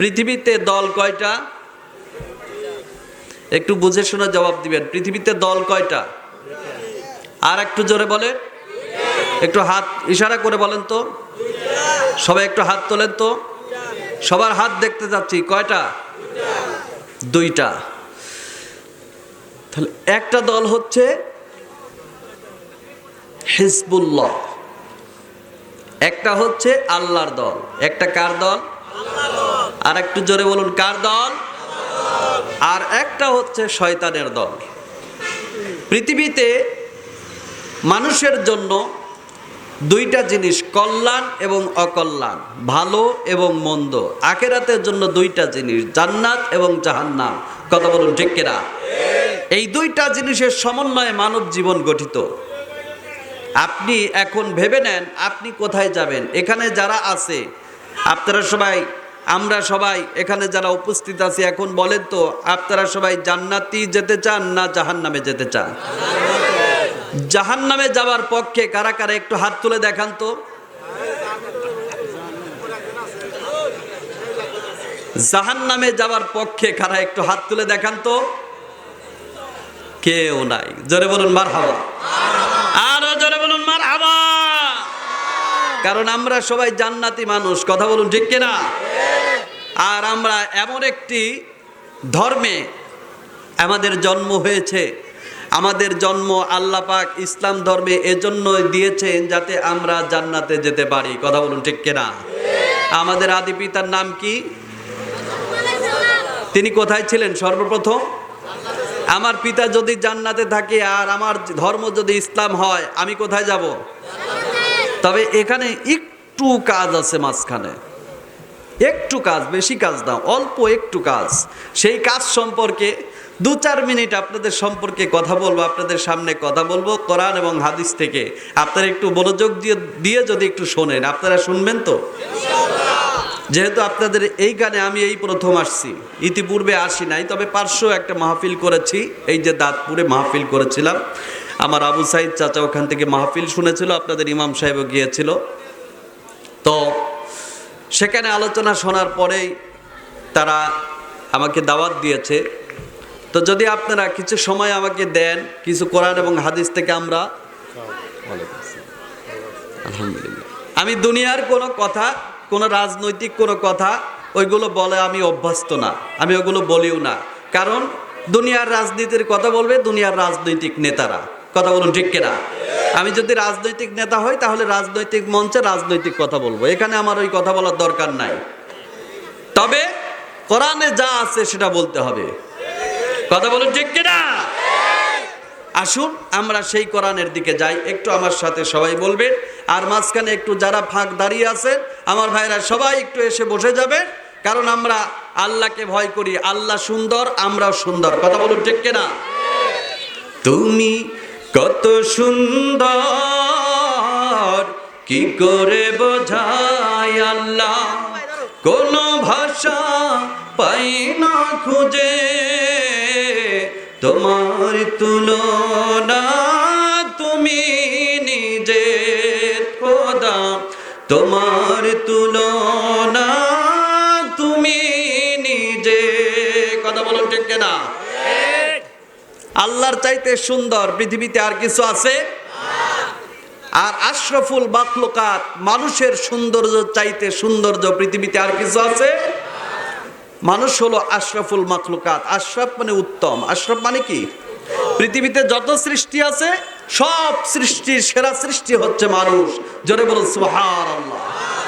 পৃথিবীতে দল কয়টা? একটু বুঝে শুনে জবাব দিবেন। পৃথিবীতে দল কয়টা? আর একটু জোরে বলেন। একটু হাত ইশারা করে বলেন তো। সবাই একটু হাত তোলেন তো। সবার হাত দেখতে যাচ্ছি কয়টা? দুইটা। তাহলে একটা দল হচ্ছে হিজবুল্লাহ। একটা হচ্ছে আল্লাহর দল। একটা কার দল? আর একটু জোরে বলুন, কার দল? আর একটা হচ্ছে শয়তানের দল। পৃথিবীতে মানুষের জন্য দুইটা জিনিস, কল্যাণ এবং অকল্যাণ, ভালো এবং মন্দ। আখেরাতের জন্য দুইটা জিনিস, জান্নাত এবং জাহান্নাম। কথা বলুন, ঠিক কিনা? এই দুইটা জিনিসের সমন্বয়ে মানব জীবন গঠিত। আপনি এখন ভেবে নেন, আপনি কোথায় যাবেন? এখানে যারা আছে, আপনারা সবাই আমরা সবাই এখানে যারা উপস্থিত আছি, এখন বলেন তো, আপনারা সবাই জান্নাতি যেতে চান না জাহান্নামে যেতে চান? জাহান্নামে যাওয়ার পক্ষে কারা কারা একটু হাত তুলে দেখান তো? জাহান্নামে যাওয়ার পক্ষে কারা একটু হাত তুলে দেখান তো? কেউ নাই। জোরে বলুন মার হাওয়া আরও জোরে বলুন মার হাওয়া কারণ আমরা সবাই জান্নাতি মানুষ, কথা বলুন ঠিক কিনা? আর আমরা এমন একটি ধর্মে আমাদের জন্ম হয়েছে। আমাদের জন্ম আল্লাহ পাক ইসলাম ধর্মে এজন্যই দিয়েছেন যাতে আমরা জান্নাতে যেতে পারি। কথা বলুন ঠিক কিনা? আমাদের আদি পিতার নাম কি? তিনি কোথায় ছিলেন সর্বপ্রথম? আমার পিতা যদি জান্নাতে থাকে আর আমার ধর্ম যদি ইসলাম হয়, আমি কোথায় যাব? তবে এখানে একটু কাজ আছে মাঝখানে। একটু কাজ, বেশি কাজ না অল্প একটু কাজ। সেই কাজ সম্পর্কে দু চার মিনিট আপনাদের সম্পর্কে কথা বলব, আপনাদের সামনে কথা বলব কোরআন এবং হাদিস থেকে। আপনারা একটু মনোযোগ দিয়ে দিয়ে যদি একটু শোনেন, আপনারা শুনবেন তো? যেহেতু আপনাদের এই গানে আমি এই প্রথম আসছি, ইতিপূর্বে আসি নাই, তবে পার্শ্ব একটা মাহফিল করেছি, এই যে দাঁতপুরে মাহফিল করেছিলাম। আমার আবু সাইদ চাচা ওখান থেকে মাহফিল শুনেছিল, আপনাদের ইমাম সাহেবও গিয়েছিল। সেখানে আলোচনা শোনার পরেই তারা আমাকে দাওয়াত দিয়েছে। তো যদি আপনারা কিছু সময় আমাকে দেন, কিছু কোরআন এবং হাদিস থেকে আমরা আলহামদুলিল্লাহ। আমি দুনিয়ার কোনো কথা, কোনো রাজনৈতিক কোনো কথা, ওইগুলো বলে আমি অভ্যস্ত না। আমি ওগুলো বলিও না। কারণ দুনিয়ার রাজনীতির কথা বলবে দুনিয়ার রাজনৈতিক নেতারা। কথা বলুন ঠিক কিনা? আমি যদি রাজনৈতিক নেতা হই, তাহলে রাজনৈতিক মঞ্চে রাজনৈতিক কথা বলব। এখানে আমার ওই কথা বলার দরকার নাই। তবে কোরআনে যা আছে সেটা বলতে হবে। কথা বলুন ঠিক কিনা? আসুন, আমরা সেই কোরআনের দিকে যাই। একটু আমার সাথে সবাই বলবেন। আর মাঝখানে একটু যারা ফাঁক দাঁড়িয়ে আছেন, আমার ভাইরা সবাই একটু এসে বসে যাবে। কারণ আমরা আল্লাহকে ভয় করি। আল্লাহ সুন্দর, আমরাও সুন্দর। কথা বলুন ঠিক কিনা? তুমি কত সুন্দর কি করে বোঝায় আল্লাহ? কোন ভাষা পাই না খুঁজে তোমার তুলনা আল্লাহর চাইতে সুন্দর পৃথিবীতে আর কিছু আছে? আর আশরফুল বাকলুকাত মানুষের সৌন্দর্য চাইতে সৌন্দর্য পৃথিবীতে আর কিছু আছে? মানুষ হলো আশরাফুল মাখলুকাত। আশরাফ মানে উত্তম। আশরাফ মানে কি? পৃথিবীতে যত সৃষ্টি আছে, সব সৃষ্টির সেরা সৃষ্টি হচ্ছে মানুষ। জোরে বলুন, সুবহানাল্লাহ।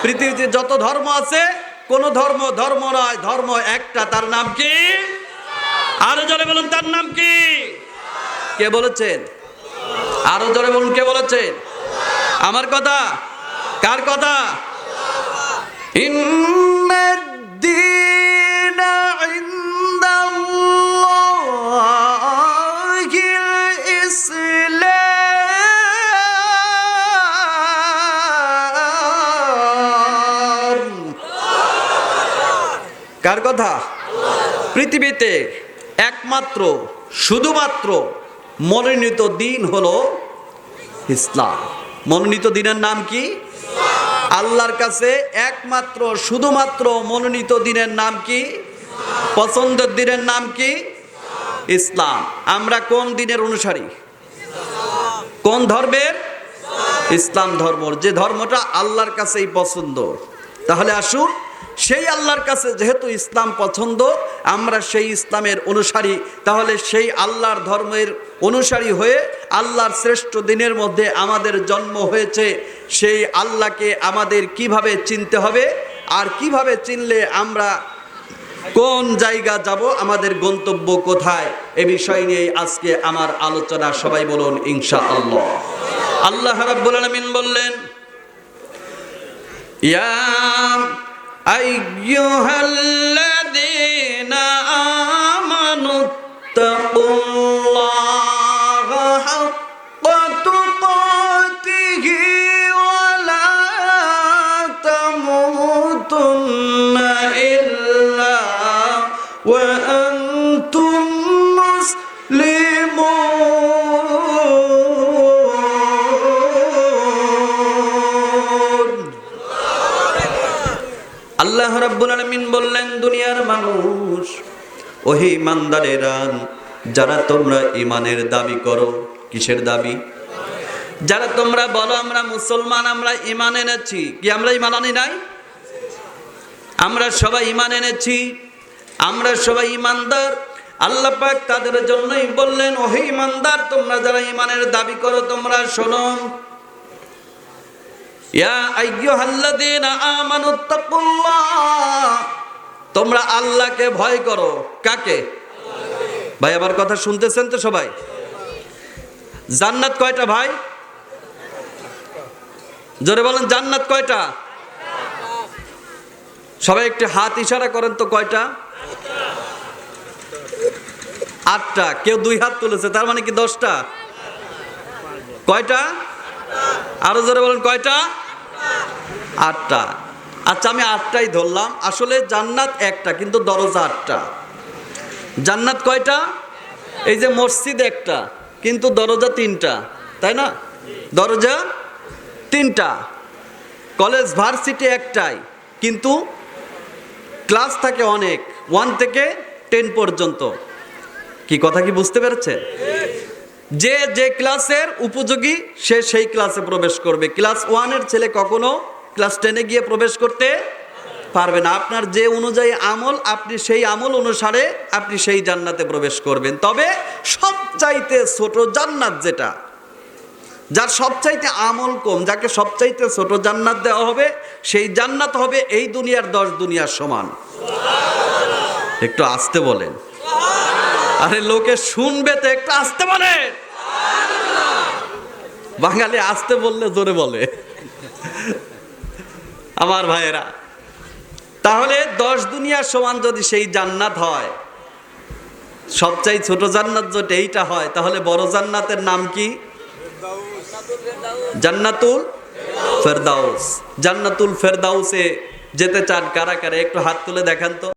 পৃথিবীতে যত ধর্ম আছে, কোন ধর্ম ধর্ম নয়, ধর্ম একটা, তার নাম কি? আরও জোরে বলুন, তার নাম কি? কে বলেছেন? আরও জোরে বলুন, কে বলেছেন? আমার কথা? কার কথা? কার কথা? পৃথিবীতে। একমাত্র, শুধুমাত্র মনোনীত দিন হলো ইসলাম। মনোনীত দিনের নাম কি? আল্লাহর কাছে একমাত্র, শুধুমাত্র মনোনীত দিনের নাম কি? পছন্দের দিনের নাম কি? ইসলাম। আমরা কোন দিনের অনুসারী? কোন ধর্মের? ইসলাম ধর্ম। যে ধর্মটা আল্লাহর কাছেই পছন্দ। তাহলে আসুন সেই আল্লাহর কাছে যেহেতু ইসলাম পছন্দ, আমরা সেই ইসলামের অনুসারী, তাহলে সেই আল্লাহর ধর্মের অনুসারী হয়ে আল্লাহর শ্রেষ্ঠ দিনের মধ্যে আমাদের জন্ম হয়েছে। সেই আল্লাহকে আমাদের কীভাবে চিনতে হবে আর কীভাবে চিনলে আমরা কোন জায়গা যাব, আমাদের গন্তব্য কোথায়, এ বিষয় নিয়ে আজকে আমার আলোচনা। সবাই বলুন ইনশা আল্লাহ আল্লাহ রাব্বুল আলামিন বললেন, ইয়া أيها الذي আল্লাহ রাব্বুল আলামিন বললেন, দুনিয়ার মানুষ, ওহে ইমানদারেরা, যারা তোমরা ইমানের দাবি করো, কিসের দাবি? যারা তোমরা বলো, আমরা মুসলমান, আমরা ইমান এনেছি। কি, আমরা ইমান আনি নাই? আমরা সবাই ইমান এনেছি, আমরা সবাই ইমানদার আল্লাহ পাক তাদের জন্যই বললেন, ওহে ইমানদার, তোমরা যারা ইমানের দাবি করো, তোমরা শোনো তোমরা আল্লাহকে ভয় করো। কাকে? ভাই, আমার কথা শুনতেছেন তো সবাই? জান্নাত কয়টা ভাই? জোরে বলেন, জান্নাত কয়টা? সবাই একটু হাত ইশারা করেন তো, কয়টা? আটটা, কেউ দুই হাত তুলেছে, তার মানে কি দশটা? কয়টা? আরও জোরে বলেন, কয়টা? আটটা। আচ্ছা আমি আটটাই ধরলাম। আসলে জান্নাত একটা, কিন্তু দরজা আটটা। জান্নাত কয়টা? এই যে মসজিদ একটা, কিন্তু দরজা তিনটা, তাই না? দরজা তিনটা। কলেজ ভার্সিটি একটাই, কিন্তু ক্লাস থাকে অনেক, ওয়ান থেকে টেন পর্যন্ত। কি কথা কি বুঝতে পেরেছেন যে যে ক্লাসের উপযোগী, সে সেই ক্লাসে প্রবেশ করবে। ক্লাস ওয়ানের ছেলে কখনো ক্লাস টেনে গিয়ে প্রবেশ করতে পারবে না। আপনার যে অনুযায়ী আমল, আপনি সেই আমল অনুসারে আপনি সেই জান্নাতে প্রবেশ করবেন। তবে সবচাইতে ছোট জান্নাত যেটা, যার সবচাইতে আমল কম, যাকে সবচাইতে ছোট জান্নাত দেওয়া হবে, সেই জান্নাত হবে এই দুনিয়ার দশ দুনিয়ার সমান। একটু আসতে বলেন। আরে লোকে শুনবে তো, একটু আসতে বলে বাঙালি আসতে বললে জোরে বলে। আমার ভাইয়েরা, তাহলে দশ দুনিয়ার সমান যদি সেই জান্নাত হয় সবচাই ছোট জান্নাত যদি এইটা হয়, তাহলে বড় জান্নাতের নাম কি? জান্নাতুল ফেরদাউস। জান্নাতুল ফেরদাউসে যেতে চান কারা কারা? একটু হাত তুলে দেখান তো।